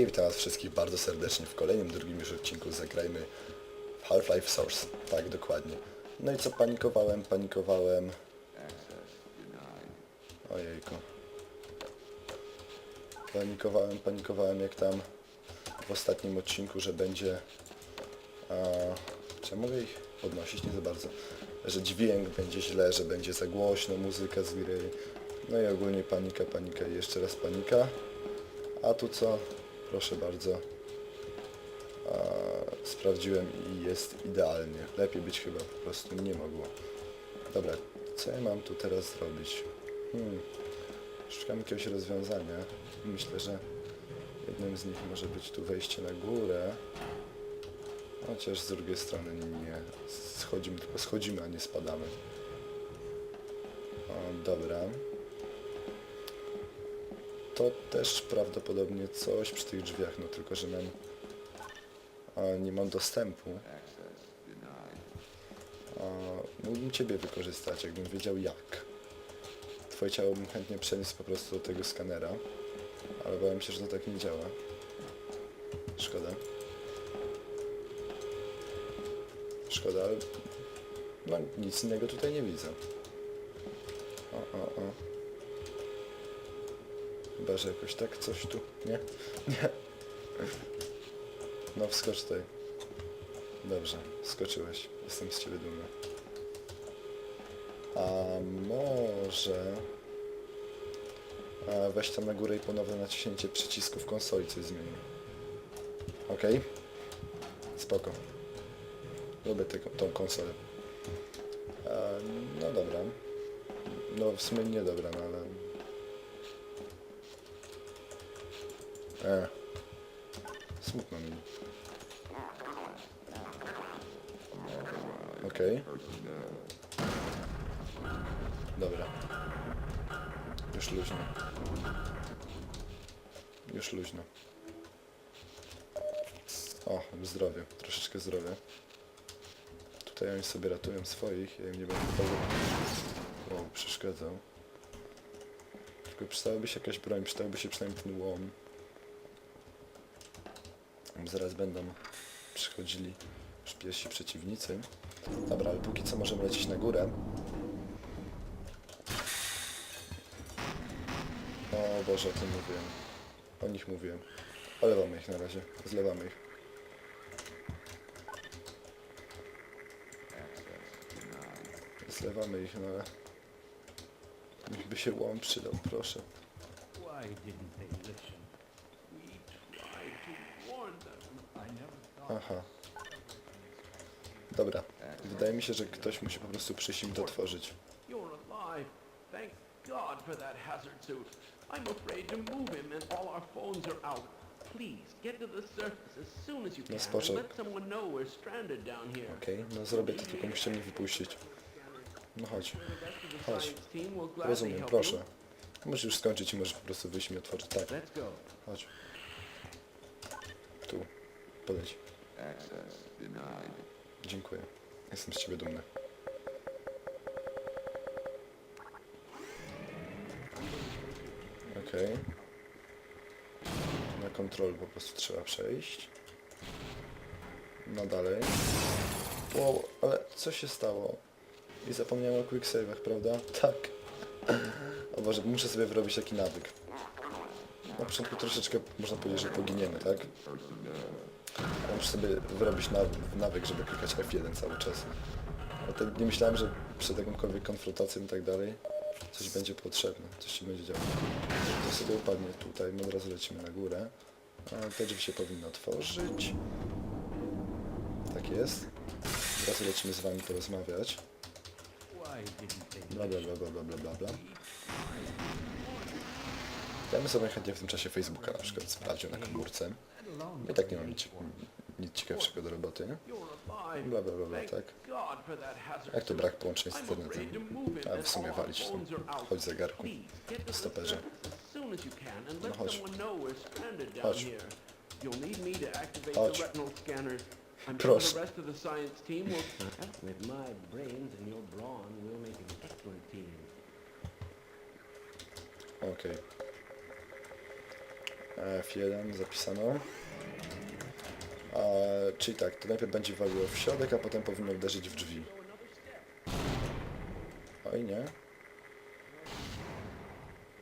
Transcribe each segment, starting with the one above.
I witam was wszystkich bardzo serdecznie w kolejnym, drugim już odcinku zagrajmy Half-Life Source. Tak, dokładnie. No i co panikowałem, panikowałem... Ojejku. Panikowałem, panikowałem jak tam w ostatnim odcinku, że będzie... A, czy ja mogę ich podnosić? Nie za bardzo. Że dźwięk będzie źle, że będzie za głośno, muzyka z Wirej. No i ogólnie panika, panika i jeszcze raz panika. A tu co? Proszę bardzo. A, sprawdziłem i jest idealnie. Lepiej być chyba po prostu nie mogło. Dobra, co ja mam tu teraz zrobić? Hmm. Szukam jakiegoś rozwiązania. Myślę, że jednym z nich może być tu wejście na górę. Chociaż z drugiej strony nie. Schodzimy, tylko schodzimy, a nie spadamy. O, dobra. To też prawdopodobnie coś przy tych drzwiach, no tylko że mam... A, nie mam dostępu. A, mógłbym Ciebie wykorzystać, jakbym wiedział jak. Twoje ciało bym chętnie przeniósł po prostu do tego skanera, ale bałem się, że to tak nie działa. Szkoda. Szkoda, ale no nic innego tutaj nie widzę. O, o, o. Chyba, że jakoś tak coś tu, nie? Nie. No wskocz tutaj. Dobrze, skoczyłeś. Jestem z ciebie dumny. A może... A weź tam na górę i ponowne naciśnięcie przycisku w konsoli coś zmieni. Okej? Spoko. Lubię tą konsolę. E, no dobra. No w sumie nie dobra, no ale... Smutno mi. Okej. Dobra. Już luźno. Już luźno. O, zdrowie. Troszeczkę zdrowia. Tutaj oni sobie ratują swoich, ja im nie będę o, przeszkadzał. Tylko przydałaby się jakaś broń, przydałby się przynajmniej ten łom. Zaraz będą przychodzili już pierwsi przeciwnicy. Dobra, ale póki co możemy lecieć na górę. O Boże, o tym mówiłem. O nich mówiłem. Olewamy ich na razie. Zlewamy ich. Zlewamy ich, no ale... Niech by się łom przydał, proszę. Why didn't they listen? Aha. Dobra. Wydaje mi się, że ktoś musi po prostu przyjść im to otworzyć. You're alive. Thank God for that hazard suit. I'm afraid to move him and all our phones are out. Please, get to the surface as soon as you can and spoczek. let someone know we're stranded down here. Okej, no zrobię to, tylko musicie mnie wypuścić. No chodź. The rest of the Chodź. science team will gladly Rozumiem, help proszę. Możesz już skończyć i możesz po prostu wyjść mi otworzyć. Tak, Let's go. chodź. Tu. Podejdź. Dziękuję. Jestem z ciebie dumny. Okej. Na kontrol po prostu trzeba przejść. No dalej. Wow, ale co się stało? I zapomniałem o quick save'ach, prawda? Tak. O Boże, muszę sobie wyrobić taki nawyk. Na początku troszeczkę można powiedzieć, że poginiemy, tak? Muszę sobie wyrobić nawyk, żeby klikać F1 cały czas. Nie myślałem, że przed jakąkolwiek konfrontacją i tak dalej coś będzie potrzebne, coś się będzie działo. To sobie upadnie tutaj, my od razu lecimy na górę. A te drzwi się powinny otworzyć. Tak jest. Od razu lecimy z wami porozmawiać. Bla bla bla bla bla bla bla. Ja bym sobie chętnie w tym czasie Facebooka na przykład sprawdził na komórce. I tak nie mam nic, nic ciekawszego do roboty. Bla bla bla bla, tak. Jak to brak połączenia z internetem? A w sumie walić. Chodź zegarku. Stoperze. let chodź. Chodź. Chodź. Proszę. sure the F1 zapisano. A, czyli tak, to najpierw będzie waliło w środek, a potem powinno uderzyć w drzwi. Oj nie.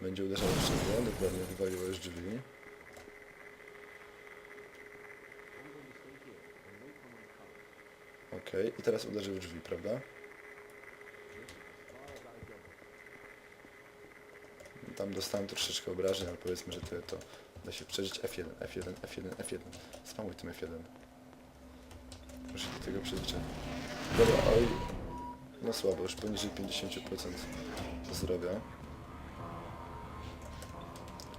Będzie uderzało w drzwi, dokładnie wywaliło już drzwi. Okej, i teraz uderzył w drzwi, prawda? Tam dostałem troszeczkę obrażeń, ale powiedzmy, że tyle to da się przeżyć. F1, F1, F1, F1. Spamuj tym F1. Muszę do tego przyzwyczaić. Dobra, oj. No słabo, już poniżej 50% zdrowia.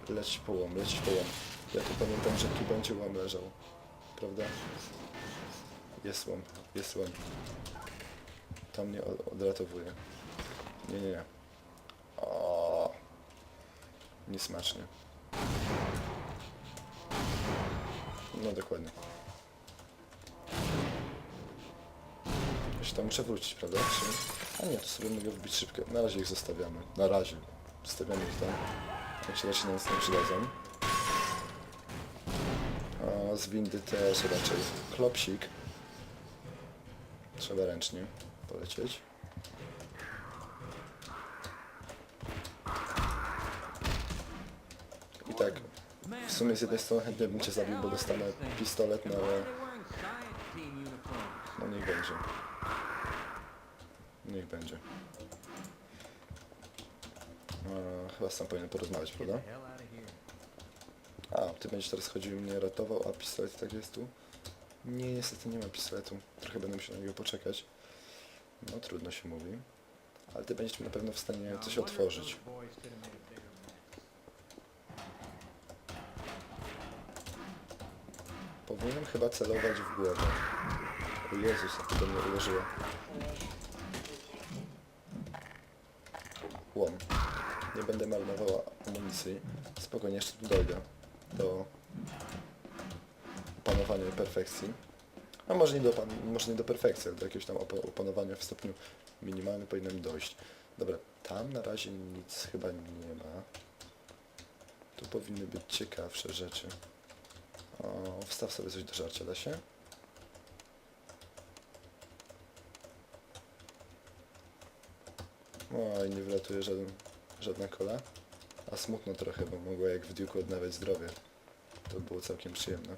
Leć połom, leć połom. Ja tu pamiętam, że tu będzie łam leżał. Prawda? Jest łam, jest łam. To mnie od- odratowuje. Nie, nie, nie. O, Niesmacznie. No dokładnie. Jeszcze tam muszę wrócić, prawda? Czy... A nie, to sobie mogę wbić szybkę. Na razie ich zostawiamy. Na razie. Zostawiamy ich tam. Jak się raczej nas nie przydadzą. A z windy też raczej. Klopsik. Trzeba ręcznie polecieć. I tak, w sumie z jednej strony chętnie bym cię zabił, bo dostanę pistolet, no ale no niech będzie. Niech będzie. E, chyba sam powinien porozmawiać, prawda? A, ty będziesz teraz chodził i mnie ratował, a pistolet tak jest tu? Nie, niestety nie ma pistoletu. Trochę będę musiał na niego poczekać. No trudno się mówi. Ale ty będziesz na pewno w stanie coś otworzyć. Powinienem chyba celować w głowę. O Jezus, jak to mnie uderzyło. Łom. Nie będę marnowała amunicji. Spokojnie, jeszcze tu dojdę do opanowania perfekcji. A może nie do, pan, może nie do perfekcji, ale do jakiegoś tam opa- opanowania w stopniu minimalnym powinienem dojść. Dobra, tam na razie nic chyba nie ma. Tu powinny być ciekawsze rzeczy. O, wstaw sobie coś do żarcia, da się? O, i nie wylatuje żaden, żadna kola. A smutno trochę, bo mogła jak w Duke'u odnawiać zdrowie. To było całkiem przyjemne.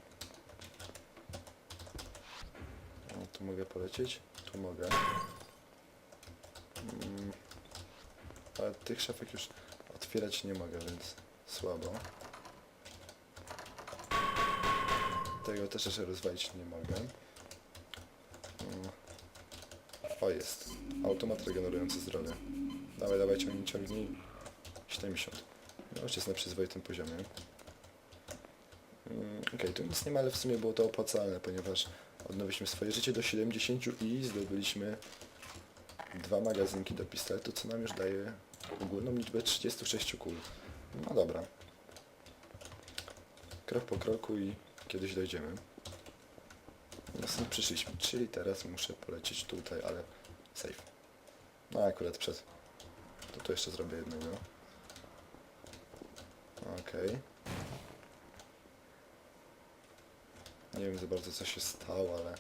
O, tu mogę polecieć? Tu mogę. Mm, ale tych szafek już otwierać nie mogę, więc słabo. Tego też jeszcze rozwalić nie mogę. Mm. O, jest. Automat regenerujący zdrowie. Dawaj, dawaj, ciągnij, ciągnij. 70. No już jest na przyzwoitym poziomie. Mm, Okej, tu nic nie ma, ale w sumie było to opłacalne, ponieważ odnowiliśmy swoje życie do 70 i zdobyliśmy dwa magazynki do pistoletu, co nam już daje ogólną liczbę 36 kul. No dobra. Krok po kroku i kiedyś dojdziemy. No stąd przyszliśmy, czyli teraz muszę polecieć tutaj, ale safe. No akurat przed. To tu jeszcze zrobię jednego. Okej. Nie wiem za bardzo co się stało, ale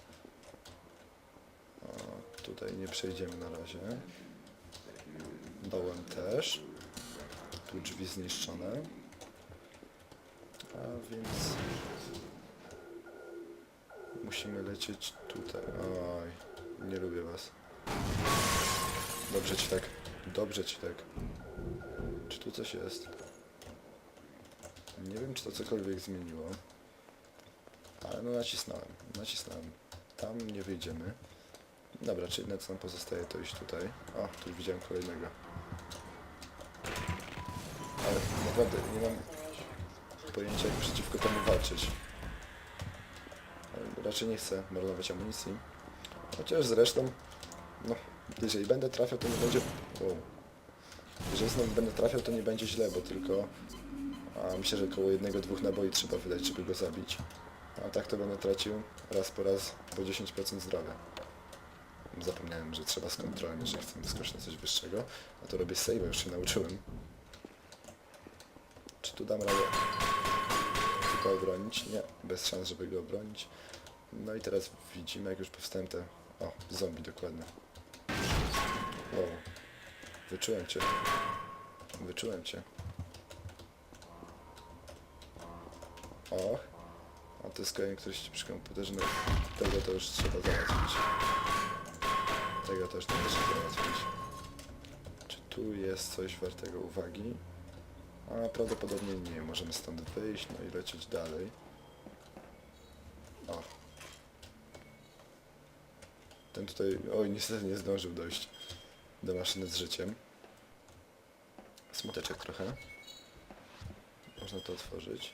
o, tutaj nie przejdziemy na razie. Dołem też. Tu drzwi zniszczone. A więc musimy lecieć tutaj. Oj, nie lubię was. Dobrze ci tak. Dobrze ci tak. Czy tu coś jest? Nie wiem, czy to cokolwiek zmieniło. Ale no nacisnąłem. Nacisnąłem. Tam nie wyjdziemy. Dobra, czyli jedyne co nam pozostaje to iść tutaj. O, tu widziałem kolejnego. Ale naprawdę nie mam pojęcia jak przeciwko temu walczyć. Raczej nie chcę marnować amunicji. Chociaż zresztą, no, jeżeli będę trafiał, to nie będzie... Wow. Jeżeli znowu będę trafiał, to nie będzie źle, bo tylko... A myślę, że około jednego, dwóch naboi trzeba wydać, żeby go zabić. A tak to będę tracił raz po raz po 10% zdrowia. Zapomniałem, że trzeba z kontrolą, jeżeli chcę wyskoczyć na coś wyższego. A to robię save, już się nauczyłem. Czy tu dam radę? go obronić. Nie, bez szans, żeby go obronić. No i teraz widzimy, jak już powstają te... O, zombie dokładnie. Wow. Wyczułem cię. Wyczułem cię. Och. A to jest kolejny któryś przy komputerze. Tego to już trzeba załatwić. Tego też należy załatwić. Czy tu jest coś wartego uwagi? A prawdopodobnie nie. Możemy stąd wyjść, no i lecieć dalej. O. Ten tutaj, oj niestety nie zdążył dojść do maszyny z życiem. Smuteczek trochę. Można to otworzyć.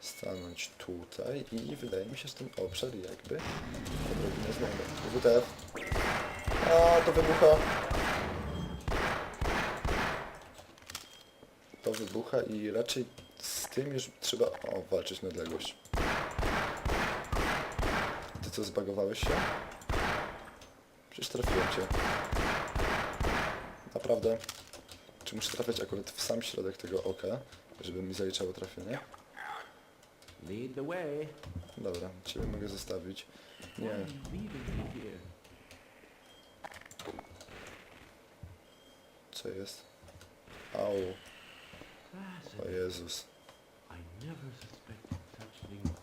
Stanąć tutaj i wydaje mi się, że ten obszar jakby odrobinę znamy. WTF. A, to wybucha. To wybucha i raczej z tym już trzeba o, walczyć na odległość. Co, zbagowałeś się? Przecież trafiłem cię. Naprawdę. Czy muszę trafiać akurat w sam środek tego oka, żeby mi zaliczało trafienie? Lead the way. Dobra, ciebie mogę zostawić. Nie, co jest? Au, o. Jezus. I never suspected.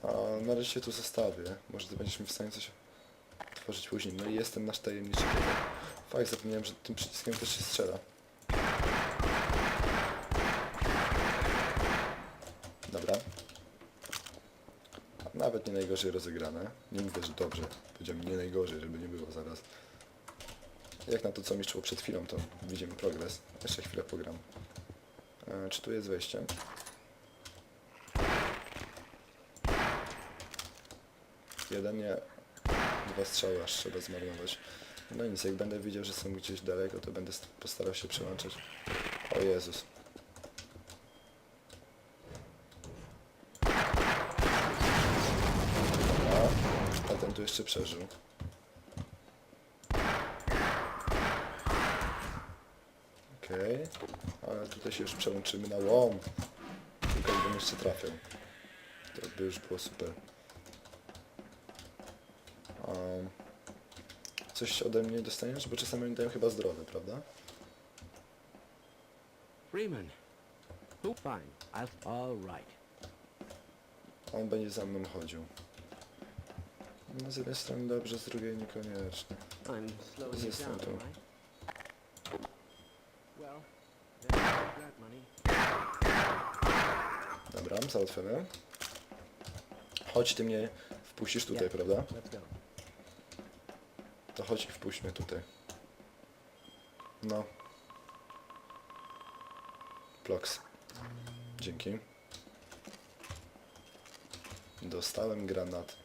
A na razie się tu zostawię. Może ty będziesz mi w stanie coś tworzyć później. No i jestem nasz tajemniczy. Fakt, zapomniałem, że tym przyciskiem też się strzela. Dobra. Nawet nie najgorzej rozegrane. Nie mówię, że dobrze. Powiedziałem nie najgorzej, żeby nie było zaraz. Jak na to, co mi szło przed chwilą, to widzimy progres. Jeszcze chwilę pogram. E, czy tu jest wejście? Jeden nie. Dwa strzały aż trzeba zmarnować. No nic, jak będę widział, że są gdzieś daleko, to będę st- postarał się przełączać. O Jezus. Dobra. A ten tu jeszcze przeżył. Okej. Ale tutaj się już przełączymy na łom. Tylko jakbym jeszcze trafiał. To by już było super. Coś ode mnie dostaniesz? Bo czasami oni dają chyba zdrowe, prawda? Freeman. Who? Fine. I'll... All right. On będzie za mną chodził. No z jednej strony dobrze, z drugiej niekoniecznie. I'm slowing you Jestem down, tu. all right? Well, there's that money. Dobra, załatwione. Chodź, ty mnie wpuścisz tutaj, prawda? Let's go. Chodź i wpuść mnie tutaj. No. Plox. Dzięki. Dostałem granat.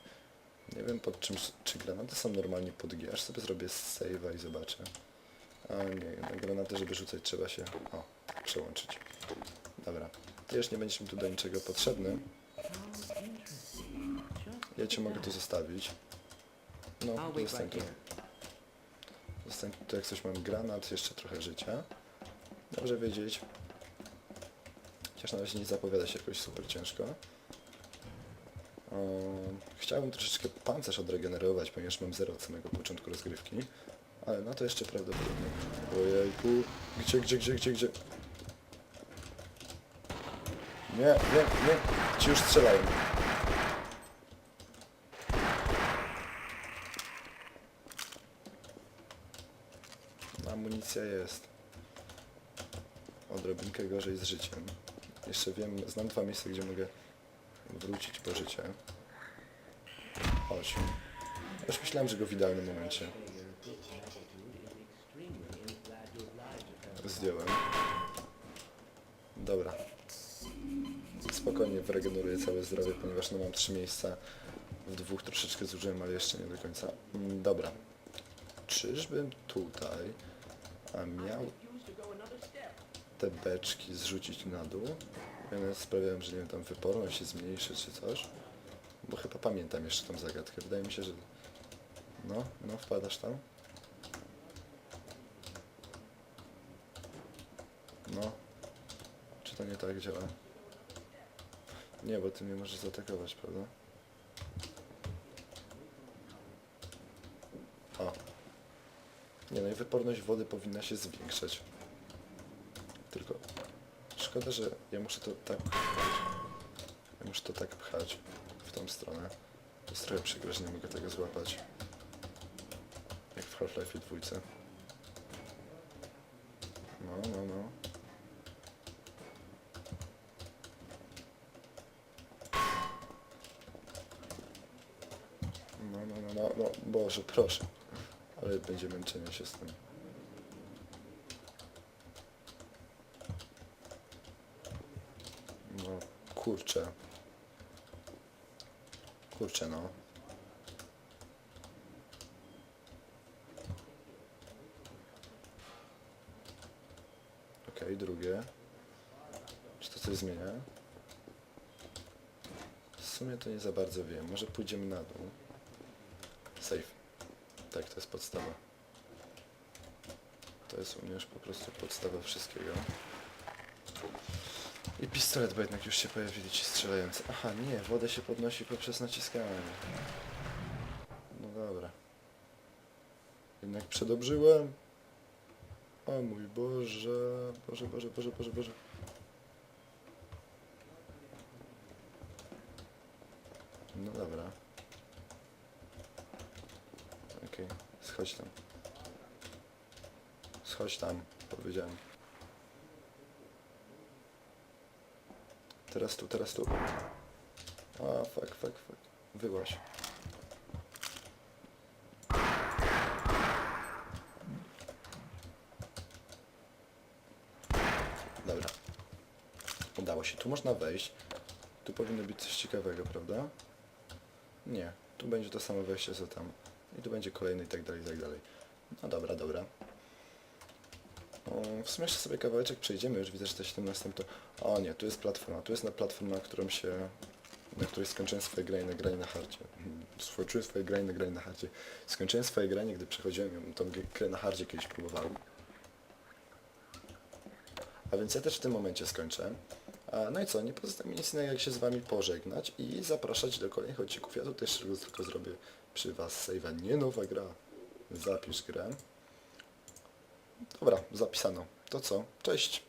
Nie wiem pod czym, czy granaty są normalnie pod G. Aż sobie zrobię save'a i zobaczę. A nie, na granaty, żeby rzucać trzeba się, o, przełączyć. Dobra. Ty już nie będziesz mi tu do niczego potrzebny. Ja cię mogę tu zostawić. No, zostań tu. Zostań tu, jak coś mam granat, jeszcze trochę życia. Dobrze wiedzieć. Chociaż na razie nie zapowiada się jakoś super ciężko. Chciałbym troszeczkę pancerz odregenerować, ponieważ mam zero od samego początku rozgrywki. Ale na to jeszcze prawdopodobnie. Ojejku. Gdzie, gdzie, gdzie, gdzie, gdzie? Nie, nie, nie. Ci już strzelają. Amunicja jest. Odrobinkę gorzej z życiem. Jeszcze wiem, znam dwa miejsca, gdzie mogę wrócić po życie. Chodź. Już myślałem, że go w idealnym momencie zdjąłem. Dobra. Spokojnie wyregeneruję całe zdrowie, ponieważ no mam trzy miejsca. W dwóch troszeczkę zużyłem, ale jeszcze nie do końca. Mm, Dobra. Czyżbym tutaj a miał te beczki zrzucić na dół? One sprawiają, że nie wiem, tam wyporność się zmniejszy czy coś. Bo chyba pamiętam jeszcze tą zagadkę. Wydaje mi się, że... No, no, wpadasz tam? No. Czy to nie tak działa? Nie, bo ty mnie możesz zaatakować, prawda? O. Nie no i wyporność wody powinna się zwiększać. Tylko szkoda, że ja muszę to tak. Ja muszę to tak pchać w tą stronę. To jest trochę przykre, że nie mogę tego złapać. Jak w Half-Life dwójce. No, no, no. No, no, no, no, no, Boże, proszę. Ale będzie męczenie się z tym. No, kurczę. Kurczę, no. Okej, drugie. Czy to coś zmienia? W sumie to nie za bardzo wiem. Może pójdziemy na dół. Safe. Tak, to jest podstawa. To jest u mnie już po prostu podstawa wszystkiego. I pistolet, bo jednak już się pojawili ci strzelający. Aha, nie, wodę się podnosi poprzez naciskanie. No dobra. Jednak przedobrzyłem. O mój Boże, Boże, Boże, Boże, Boże, Boże. No dobra. Okej, schodź tam. Schodź tam, powiedziałem. Teraz tu, teraz tu. A, fuck, fuck, fuck. Wyłaś. Dobra. Udało się. Tu można wejść. Tu powinno być coś ciekawego, prawda? Nie. Tu będzie to samo wejście co tam. I tu będzie kolejny i tak dalej, i tak dalej. No dobra, dobra. O, w sumie jeszcze sobie kawałeczek przejdziemy, już widzę, że te 17 to... O nie, tu jest platforma, tu jest na platforma, na którą się... Na której skończyłem swoje granie na granie na hardzie. Mhm, Skończyłem swoje granie granie na hardzie. Skończyłem swoje granie, gdy przechodziłem ją, tą grę na hardzie kiedyś próbowałem. A więc ja też w tym momencie skończę. No i co, nie pozostaje mi nic innego jak się z Wami pożegnać i zapraszać do kolejnych odcinków. Ja tutaj jeszcze tylko zrobię przy Was save'a. Nie nowa gra. Zapisz grę. Dobra, zapisano. To co? Cześć!